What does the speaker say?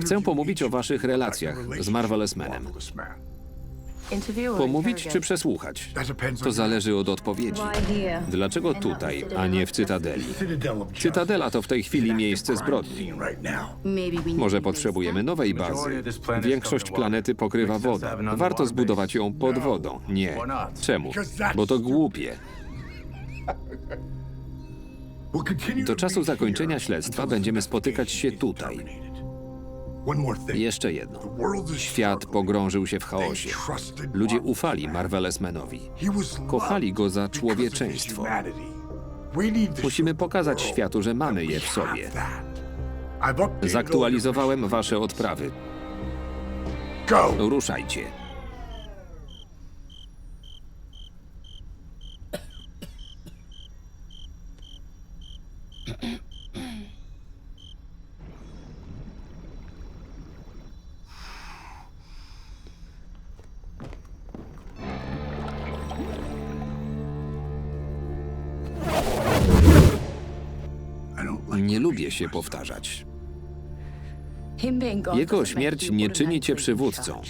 Chcę pomówić o waszych relacjach z Marvelous Manem. Pomówić czy przesłuchać? To zależy od odpowiedzi. Dlaczego tutaj, a nie w Cytadeli? Cytadela to w tej chwili miejsce zbrodni. Może potrzebujemy nowej bazy. Większość planety pokrywa woda. Warto zbudować ją pod wodą. Nie. Czemu? Bo to głupie. Do czasu zakończenia śledztwa będziemy spotykać się tutaj. Jeszcze jedno. Świat pogrążył się w chaosie. Ludzie ufali Marvelous-Manowi. Kochali go za człowieczeństwo. Musimy pokazać światu, że mamy je w sobie. Zaktualizowałem wasze odprawy. Ruszajcie. Nie lubię się powtarzać. Jego śmierć nie czyni cię przywódcą.